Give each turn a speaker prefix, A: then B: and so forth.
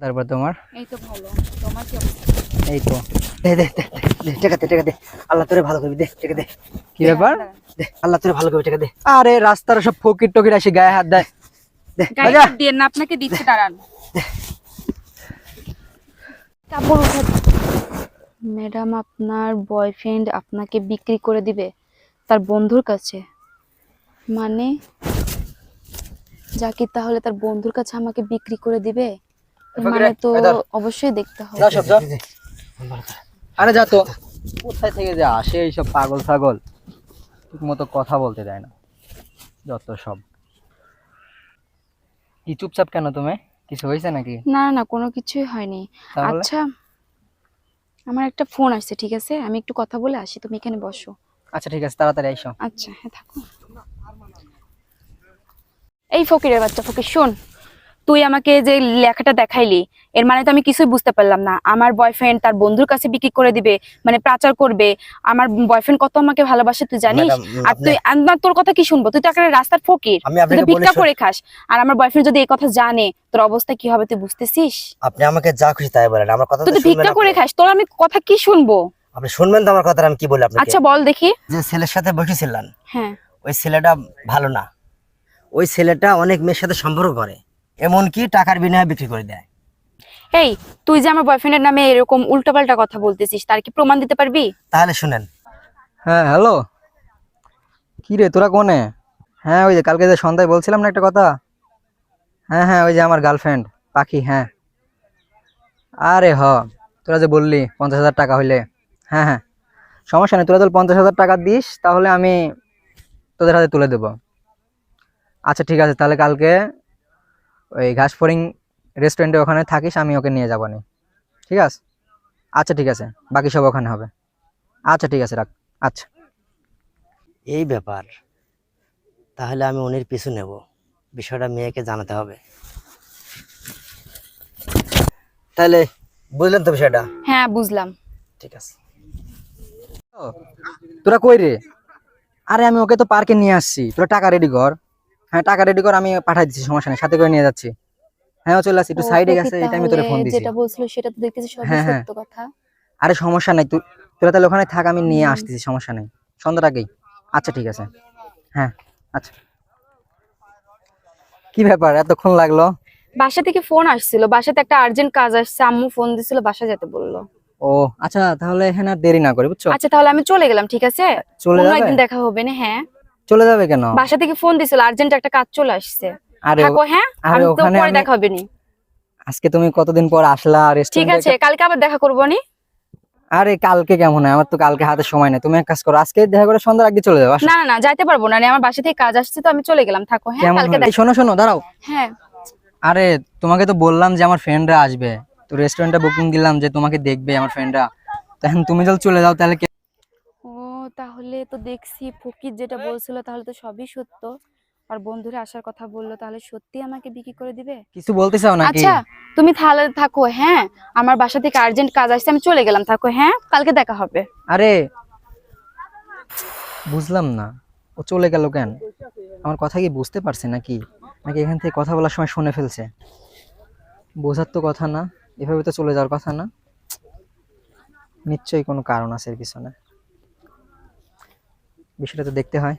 A: তারপর তোমার?
B: এই তো ভালো। তোমার কি
A: এই তো।
C: দে দে দে দে টাকা দে টাকা দে। আল্লাহ তোরে ভালো করবি দে টাকা দে।
A: কি ব্যাপার?
C: দে আল্লাহ তোরে ভালো করবি টাকা দে।
A: আরে রাস্তার সব ফকির টকির আসি গায়ে হাত দেয়।
C: দে
B: গাড়ি
A: আচ্ছা।
B: দিয়ে না আপনাকে দিচ্ছে দাঁড়ান। কাপড় উঠে। ম্যাডাম আপনার বয়ফ্রেন্ড আপনাকে বিক্রি করে দিবে তার বন্ধুর কাছে। মানে? জাকির তাহলে তার বন্ধুর কাছে আমাকে বিক্রি করে দিবে? মানে তো অবশ্যই দেখতে হবে।
A: যাও সব যাও আরে যা তো। কোথায় থেকে যে আসে এইসব পাগল ছাগল? ঠিক মতো কথা বলতে দেয় না। যত সব। কি চুপচাপ কেন তুমি? কিছু হয়েছে নাকি?
B: না না, না কোনো কিছুই হয়নি। আচ্ছা আমার একটা ফোন আসছে ঠিক আছে? আমি একটু কথা বলে আসি তুমি এখানে বসো।
A: আচ্ছা ঠিক আছে তাড়াতাড়ি আইসো।
B: আচ্ছা হ্যাঁ থাকো। এই ফকিরের বাচ্চা ফকির শোন। তুই আমাকে যে লেখাটা দেখাইলি এর মানে তো আমি কিছুই বুঝতে পারলাম না। আমার বয়ফ্রেন্ড তার বন্ধুর কাছে বিক্রি করে দিবে মানে প্রচার করবে। আমার বয়ফ্রেন্ড কত আমাকে ভালোবাসে তুই জানিস? আর তুই না, তোর কথা কি শুনব? তুই তো একটা রাস্তার ফকির। তুই তো ভিক্ষা করে খাস। আর আমার বয়ফ্রেন্ড যদি এই কথা জানে তোর অবস্থা কি হবে তুই বুঝতেছিস?
C: আপনি আমাকে যা খুশি তাই বলেন আমার কথা
B: তুই ভিক্ষা করে খাস তোর আমি কথা কি শুনব?
C: আপনি শুনবেন তো আমার কথা আমি কি বলি আপনাকে?
B: আচ্ছা বল দেখি।
C: যে ছেলের সাথে বসেছিলেন
B: হ্যাঁ।
C: ওই ছেলেটা ভালো না। ওই ছেলেটা অনেক মেয়ের সাথে সম্পর্ক করে। এমনকি টাকার বিনিময়ে বিক্রি করে দেয়।
B: এই তুই যে আমার বয়ফ্রেন্ডের নামে এরকম উল্টোপাল্টা কথা বলতেছিস তার কি প্রমাণ দিতে পারবি?
C: তাহলে শুনেন।
A: হ্যাঁ হ্যালো কি রে তোরা কোনে? হ্যাঁ ওই যে কালকে যে সন্ধ্যায় বলছিলাম না একটা কথা? হ্যাঁ হ্যাঁ ওই যে আমার গার্লফ্রেন্ড পাখি হ্যাঁ। আরে হ তোরা যে বললি পঞ্চাশ হাজার টাকা হইলে। হ্যাঁ হ্যাঁ। সমস্যা নেই তোরা যদি পঞ্চাশ হাজার টাকা দিস তাহলে আমি তোদের হাতে তুলে দেবো। আচ্ছা ঠিক আছে তাহলে কালকে ওই ঘাসফড়িং রেস্টুরেন্টে ওখানে থাকিস আমি ওকে নিয়ে যাব নি। ঠিক আছে? আচ্ছা ঠিক আছে। বাকি সব ওখানে হবে। আচ্ছা ঠিক আছে রাখ। আচ্ছা।
C: এই ব্যাপার। তাহলে আমি উনির পিছু নেব। বিষয়টা মেয়েকে জানাতে হবে। তাহলে বুঝলেন তো বিষয়টা?
B: হ্যাঁ বুঝলাম।
C: ঠিক আছে।
A: ও, তোরা কই রে? আরে আমি ওকে তো পার্কে নিয়ে আসছি। তোরা টাকা রেডি কর। হ্যাঁ টাকা রেডি কর আমি পাঠাই দিচ্ছি সমস্যা নেই সাথে করে নিয়ে যাচ্ছি। হ্যাঁ চলে আসছি একটু সাইডে গেছে এটা আমি তোরে ফোন দিছি।
B: যেটা বলছিল সেটা তো দেখতেছি সবই
A: হ্যাঁ, হ্যাঁ।
B: সত্য কথা।
A: আরে সমস্যা নাই তুই তোরা তাহলে ওখানে থাক আমি নিয়ে আসতেছি সমস্যা নেই। সন্ধ্যার আগেই। আচ্ছা ঠিক আছে। হ্যাঁ আচ্ছা। কি ব্যাপার এতক্ষণ লাগল?
B: বাসা থেকে ফোন আসছিল বাসাতে একটা আর্জেন্ট কাজ আসছে আম্মু ফোন দিছিল বাসা যেতে বলল।
A: ও আচ্ছা তাহলে এখানে আর দেরি না করে বুঝছ?
B: আচ্ছা তাহলে আমি চলে গেলাম ঠিক আছে?
A: চলে
B: একদিন দেখা হবে না হ্যাঁ।
A: চলে যাবে কেন?
B: বাসা থেকে ফোন দিছিল আর্জেন্ট একটা কাজ চলে আসছে।
A: আরে
B: হ্যাঁ? আমি তো পরে দেখা হবে নি।
A: আজকে তুমি কতদিন পর আসলা
B: ঠিক আছে কালকে আবার দেখা করব নি।
A: আরে কালকে কেমন আমার তো কালকে হাতে সময় নেই। তুমি এক কাজ করো আজকে দেখা করে সন্ধ্যার আগে চলে যাও
B: না না না যাইতে পারব না আমার বাসা থেকে কাজ আসছে তো আমি চলে গেলাম থাকো হ্যাঁ কালকে?
A: শোনো শোনো দাঁড়াও।
B: হ্যাঁ।
A: আরে তোমাকে তো বললাম যে আমার ফ্রেন্ডরা আসবে। তো রেস্টুরেন্টে বুকিং দিলাম যে তোমাকে দেখবে আমার ফ্রেন্ডরা তখন তুমি যদি চলে যাও
B: তাহলে তো দেখছি ফকির যেটা বলছিল তাহলে তো সবই সত্য। আর বন্ধুরা আসার কথা বলল তাহলে সত্যি আমাকে বিক্রি করে দিবে?
A: কিছু বলতে চাও নাকি?
B: আচ্ছা তুমি তাহলে থাকো হ্যাঁ? আমার বাসা থেকে আর্জেন্ট কাজ আসছে আমি চলে গেলাম থাকো হ্যাঁ? কালকে দেখা হবে।
A: আরে বুঝলাম না। ও চলে গেল কেন? আমার কথা কি বুঝতে পারছে নাকি? নাকি এখান থেকে কথা বলার সময় শুনে ফেলছে? বোঝার তো কথা না এভাবে তো চলে যাওয়ার কথা না। নিশ্চয়ই কোনো কারণ আছে এর পিছনে। বিষয়টা তো দেখতে হয়।